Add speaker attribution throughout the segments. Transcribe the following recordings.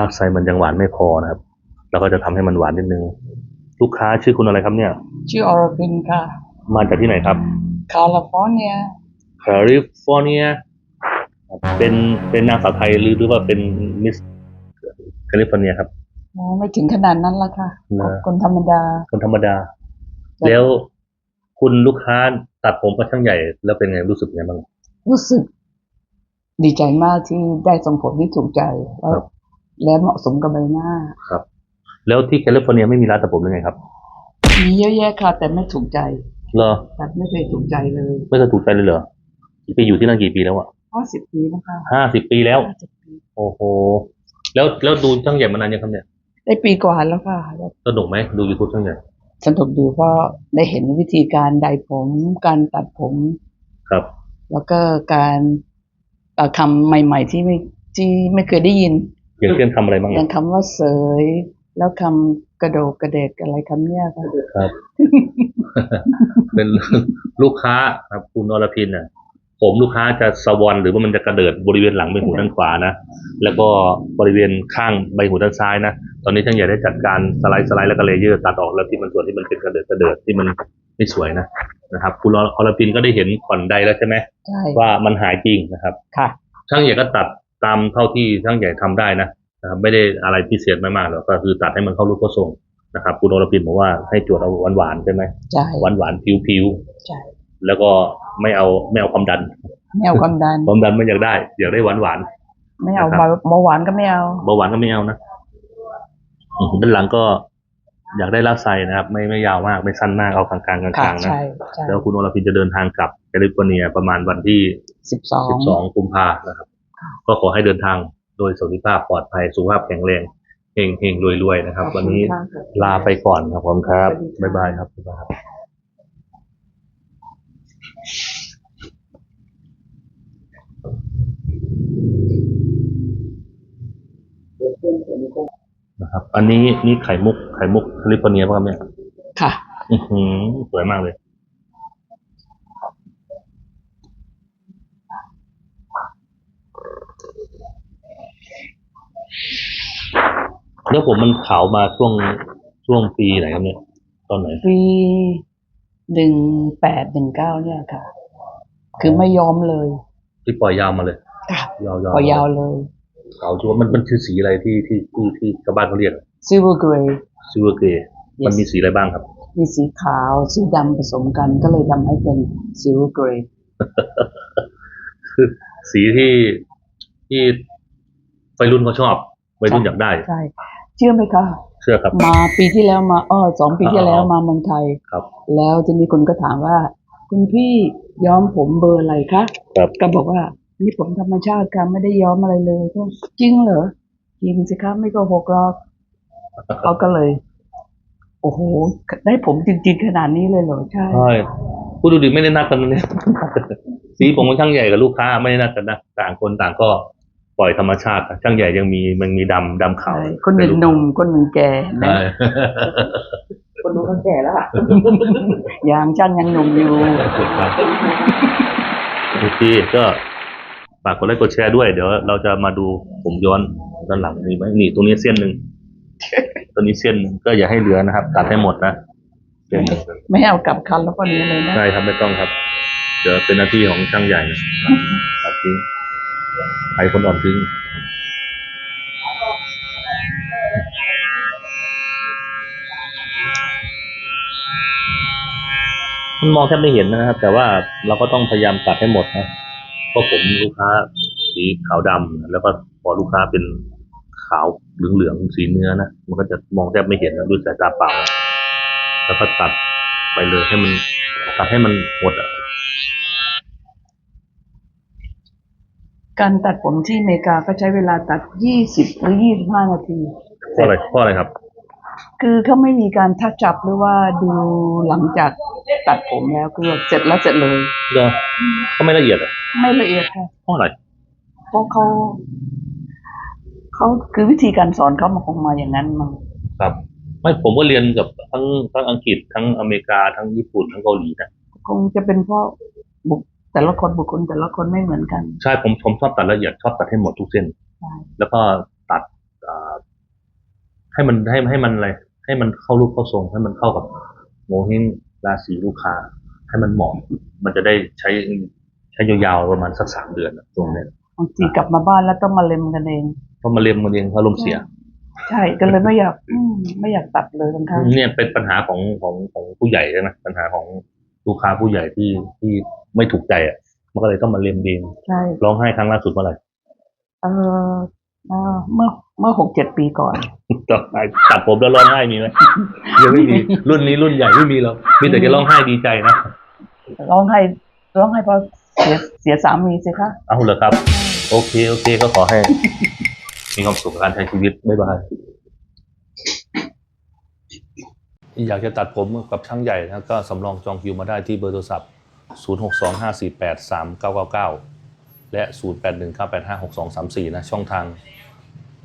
Speaker 1: ลาบไซมันยังหวานไม่พอนะครับ เราก็จะทำให้มันหวานนิดนึง ลูกค้าชื่อคุณอะไรครับเนี่ย
Speaker 2: ชื่ออรพินค่ะ
Speaker 1: มาจากที่ไหนครับ
Speaker 2: แคลิฟอร์เนีย
Speaker 1: แคลิฟอร์เนีย เป็นเป็นนางสาวไทยหรือหรือว่าเป็นมิสแคลิฟอร์เนียครับ
Speaker 2: โอ้ไม่ถึงขนาดนั้นละค่ะ
Speaker 1: นะ
Speaker 2: คนธรรมดา
Speaker 1: คนธรรมดา
Speaker 2: จ้ะ
Speaker 1: แล้วคุณลูกค้าตัดผมกับช่างใหญ่ แล้วเป็นไงรู้สึกไงบ้าง
Speaker 2: รู้สึก ดีใจมากที่ได้ทรงผมที่ถูกใจแล้
Speaker 1: ควรับ
Speaker 2: และเหมาะสมกับใบหน้า
Speaker 1: ครับ แล้วที่แคลิฟอร์เนียไม่มีร้านตัดผมหรือไงครับ
Speaker 2: มีเยอะแยะค่ะ แต่ไม่ถูกใจ
Speaker 1: เหรอ
Speaker 2: แต่ไม่เคยถูกใจเลย
Speaker 1: ไม่เคยถูกใจเลยเหรอไปอยู่ที่นั่นกี่ปีแล้วอะ
Speaker 2: ห้าสิบปีแล้วค่ะ
Speaker 1: ห้าสิบปีแล้ว
Speaker 2: ห้าสิบปี
Speaker 1: โอ้โห แล้วแล้วดูช่างใหญ่มานานยังครับเนี่ย
Speaker 2: ได้ปีกว่าแล้วค่ะ
Speaker 1: สนุกไหมดูยูทูบช่างใหญ่
Speaker 2: สนุกดูเพราะได้เห็นวิธีการไดผม การตัดผม
Speaker 1: ครับ
Speaker 2: แล้วก็การเอ่อคำใหม่ ๆ ที่ไม่ที่ไม่เคยได้ยิน
Speaker 1: อย่างเช่นทำอะไรบ้าง
Speaker 2: อ
Speaker 1: อะ
Speaker 2: ย่างคำว่าเสย แล้วคำกระโดกกระเดกอะไรคำเนี้ยค่ะ
Speaker 1: ครับ เป็นลูกค้าครับคุณนรพินน่ะผมลูกค้าจะสวอนหรือว่ามันจะกระเดิดบริเวณหลังใบหูด้านขวานะ แล้วก็บริเวณข้างใบหูด้านซ้ายนะ ตอนนี้ช่างใหญ่ได้จัดการสไลด์สไลด์แล้วก็เลเยอร์ตัดออกแล้วที่มันส่วนที่มันเป็นกระเดิดกระเดิดที่มันไม่สวยนะนะครับคุณนรพินก็ได้เห็นก่อนใดแล้วใช่ไหม
Speaker 2: ใช่
Speaker 1: ว่ามันหายจริงนะครับ
Speaker 2: ค่ะ
Speaker 1: ช่างใหญ่ก็ตัด ตามเท่าที่ช่างใหญ่ทำได้นะนะครับไม่ได้อะไรพิเศษไม่มากหรอกก็คือตัดให้มันเข้ารูปเข้าทรงนะครับคุณโอรพินบอกว่าให้จวดเอาหวานหวานๆใช่ไหม
Speaker 2: ใช่
Speaker 1: หวานหวานผิวผิว
Speaker 2: ใช่
Speaker 1: ๆแล้วก็ไม่เอาไม่เอาความดัน
Speaker 2: ไม่เอาความดัน
Speaker 1: ความดันไม่อยากได้อยากได้หวานหวาน
Speaker 2: ไม่เอา
Speaker 1: นะครับ
Speaker 2: เบาเบาหวานก็ไม่เอา
Speaker 1: ๆเบาหวานก็ไม่เอานะอืมด้านหลังก็อยากได้ลาดไซนะครับ ไม่ไม่ยาวมากไม่สั้นมากเอากลางๆกล
Speaker 2: ค่ะา
Speaker 1: งๆนะ
Speaker 2: ใช่ใช่
Speaker 1: แล้วคุณโอรพินจะเดินทางกลับแคลิฟอร์เนียประมาณวันที่
Speaker 2: สิบสอง
Speaker 1: 12กุมภานะครับ ก็ขอให้เดินทางโดยสวัสดิภาพปลอดภัยสุขภาพแข็งแรงเฮงเฮงรวยรวยๆนะครับ วันนี้ลาไปก่อนครับผมครับ บ๊ายบายครับบ๊ายบายครับนะครับ อันนี้นี่ไข่มุกไข่มุกแคลิฟอร์เนียป่ะครับเนี่ย
Speaker 2: ค่ะ
Speaker 1: อื้อหือสวยมากเลย แล้วผมมันขาวมาช่วงช่วงปีไหนครับเนี่ยตอนไหน
Speaker 2: ปีหนึ่งแปดหนึ่งเก้าเนี่ยค่ะ คือไม่ยอมเลย
Speaker 1: ที่ปล่อยยาวมาเลย
Speaker 2: ค่ะ
Speaker 1: ยาวๆ
Speaker 2: พอยาวเลย
Speaker 1: ขาวชัวร์มันมันคือสีอะไรที่ที่ที่ที่ชาวบ้านเขาเรียก
Speaker 2: silver gray
Speaker 1: ซิลเวอร์เกย์มันมีสีอะไรบ้างครับ
Speaker 2: มีสีขาวสีดำผสมกันก็เลยทำให้เป็น silver gray
Speaker 1: คือสีที่ที่วัยรุ่นเขาชอบวัยรุ่นอยากได้
Speaker 2: ใช่เชื่อไหมคะ
Speaker 1: เชื่อครับ
Speaker 2: มาปีที่แล้วมาเออสองปีที่แล้วมาเมืองไทย
Speaker 1: ครับ
Speaker 2: แล้วทีนี้คนก็ถามว่า คุณพี่ย้อมผมเบอร์อะไรคะ
Speaker 1: ครับ
Speaker 2: ก็บอกว่านี่ผมธรรมชาติค่ะไม่ได้ย้อมอะไรเลยก็จริงเหรอจริงสิครับไม่โกหกหรอกเขาก็เลย โอ้โห ได้ผมจริงๆขนาดนี้เลยเหรอใช่
Speaker 1: ใช่ผู้ดูดิไม่ได้นัดกันนะเนี่ยสีผมของช่างใหญ่กับลูกค้าไม่ได้นัดกันนะต่างคนต่างก็ ปล่อยธรรมชาติช่างใหญ่ยังมีมันมีดำดำขาว
Speaker 2: ใช่คนหนึ่งหนุ่มคนหนึ่งแก่นะ
Speaker 1: ใช่
Speaker 2: คนนู้นก็แก่แล้วค่ะยังช่างยังหนุ่มอยู่
Speaker 1: โอเคก็ฝากกดไลค์กดแชร์ด้วยเดี๋ยวเราจะมาดูผมย้อนด้านหลังมีไหมนี่ตรงนี้เส้นหนึ่งตัวนี้เส้นหนึ่งก็อย่าให้เหลือนะครับ ตัดให้หมดนะเส้นหนึ่ง
Speaker 2: ไม่เอากลับคันแล้วก็นี้เลยนะ
Speaker 1: ใช่ครับไม่ต้องครับเดี๋ยวเป็นหน้าที่ของช่างใหญ่นะตัดทิ้ง ใครคนอ่อนทิ้งมันมองแทบไม่เห็นนะครับ แต่ว่าเราก็ต้องพยายามตัดให้หมดนะเพราะผมลูกค้าสีขาวดำแล้วก็พอลูกค้าเป็นขาวเหลืองๆสีเนื้อนะมันก็จะมองแทบไม่เห็นนะด้วยสายตาเปล่า แล้วก็ตัดไปเลยให้มันตัดให้มันหมดอะ
Speaker 2: การตัดผมที่อเมริกาก็ใช้เวลาตัดยี่สิบหรือยี่สิบห้านาที
Speaker 1: เพราะอะไรเพราะอะไรครับ
Speaker 2: คือเขาไม่มีการทักจับหรือว่าดูหลังจากตัดผมแล้วคือแบบเสร็จแล้วเสร็จเลย
Speaker 1: เหรอก็ไม่ละเอียดอะ
Speaker 2: ไม่ละเอียดค่ะ
Speaker 1: เพราะอะไร
Speaker 2: เพราะเขาเขาคือวิธีการสอนเขามันคงมาอย่างนั้นมั้ง
Speaker 1: ครับไม่ผมก็เรียนกับทั้งทั้งอังกฤษทั้งอเมริกาทั้งญี่ปุ่นทั้งเกาหลีนะ
Speaker 2: คงจะเป็นเพราะบุค แต่ละคนบุคคลแต่ละคนไม่เหมือนกัน
Speaker 1: ใช่ผมผมชอบตัดละเอียดชอบตัดให้หมดทุกเส้น
Speaker 2: ใช่
Speaker 1: แล้วก็ตัดอ่าให้มันให้ให้มันอะไรให้มันเข้ารูปเข้าทรง ให้มันเข้ากับโงเฮงราศีลูกค้า ให้มันเหมาะมันจะได้ใช้ใช้ยาวๆประมาณสักสามเดือนอะตรงเนี้ย
Speaker 2: บางทีกลับมาบ้านแล้วต้องมาเล็มกันเอง
Speaker 1: เพราะมาเรียมมันเองอารมณ์เสีย
Speaker 2: ใช่ก็เลยไม่อยากอืมไม่อยากตัดเลยบางครั้ง
Speaker 1: เนี่ยเป็นปัญหาของของของผู้ใหญ่ใช่ไหมปัญหาของลูกค้าผู้ใหญ่ที่ที่ ไม่ถูกใจอะ มันก็เลยต้องมาเรียมเอง
Speaker 2: ใช่
Speaker 1: ร้องไห้ครั้งล่าสุดเมื่อไหร่
Speaker 2: เออเออเมื่อเมื่อหกเจ็ดปีก่อน
Speaker 1: ร้องไห้ตัดผมแล้วร้องไห้มีไหมยังไม่มีรุ่นนี้รุ่นใหญ่ไม่มีแล้วมีแต่จะร้องไห้ดีใจนะ
Speaker 2: ร้องไห้ร้องไห้เพราะเสียเสียสามีสิคะ
Speaker 1: เอาเหรอครับ โอเคโอเคก็ขอให้ มีความสุขกับการใช้ชีวิตบ๊ายบายอยากจะตัดผมกับช่างใหญ่นะก็สำรองจองคิวมาได้ที่เบอร์โทรศัพท์ 0625483999 และ 0819856234 นะ ช่องทาง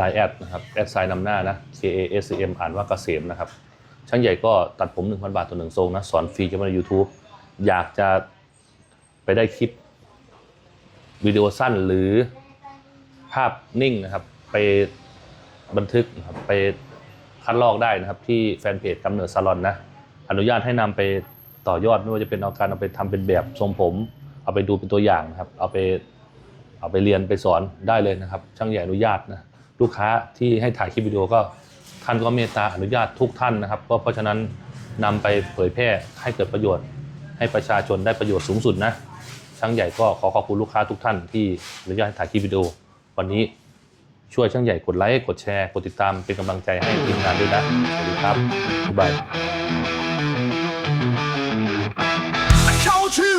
Speaker 1: Line แอดนะครับ แอดไซน์นำหน้านะ KASM อ่านว่าเกษมนะครับ ช่างใหญ่ก็ตัดผม 1,000 บาทต่อหนึ่งทรงนะ สอนฟรีจะมาใน YouTube อยากจะไปได้คลิปวิดีโอสั้นหรือภาพนิ่งนะครับ ไปบันทึกนะครับไปคัดลอกได้นะครับที่แฟนเพจกำเนิดซาลอนนะ อนุญาตให้นำไป ต่อยอดไม่ว่าจะเป็นเอาการเอาไปทำเป็นแบบทรงผม เอาไปดูเป็นตัวอย่างนะครับ เอาไปเอาไปเรียนไปสอนได้เลยนะครับ ช่างใหญ่อนุญาตนะลูกค้าที่ให้ถ่ายคลิปวิดีโอก็ท่านก็เมตตาอนุญาตทุกท่านนะครับก็เพราะฉะนั้นนำไปเผยแพร่ให้เกิดประโยชน์ ให้ประชาชนได้ประโยชน์สูงสุดนะช่างใหญ่ก็ขอขอบคุณลูกค้าทุกท่านที่อนุญาตถ่ายคลิปวิดีโอ วันนี้ช่วยช่างใหญ่กดไลค์กดแชร์กดติดตามเป็นกำลังใจให้ทีมงานด้วยนะสวัสดีครับบ๊ายบาย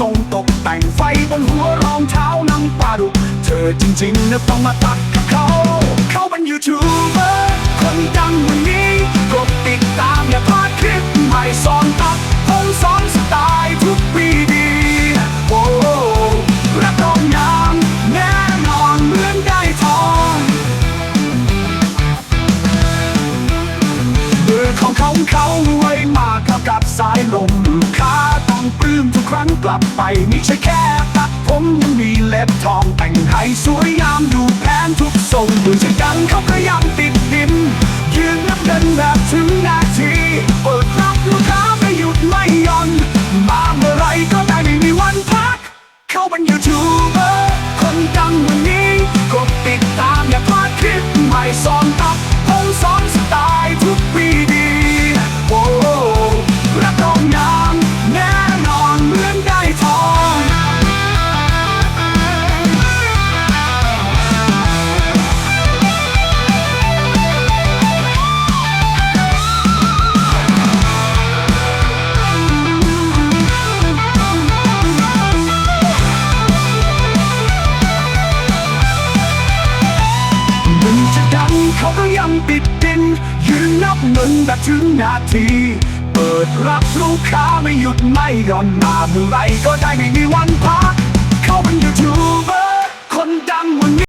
Speaker 3: ทรงตกแต่งไฟบนหัวรองเท้าน้ำปลาดุกเธอจริงๆนะต้องมาตัดกับเขา เขาเป็นยูทูบเบอร์คนดังวันนี้กบ กลับไปไม่ใช่แค่ตัดผมยังมีเล็บทองแต่งให้สวยงามดูแพนทุกทรงมือจะดังเขาก็ยังติดดินยืนนับเดินแบบถึงนาทีเปิดรับลูกค้าไม่หยุดไม่หย่อนมาเมื่อไรก็ได้ไม่มีวันพัก เขาเป็นยูทูบเบอร์ำปิดดิน ยืนนับเงินแบบถึงนาที เปิดรับลูกค้าไม่หยุดไม่หย่อนมาเมื่อไรก็ได้ไม่มีวันพัก เขาเป็นยูทูบเบอร์คนดังวันนี้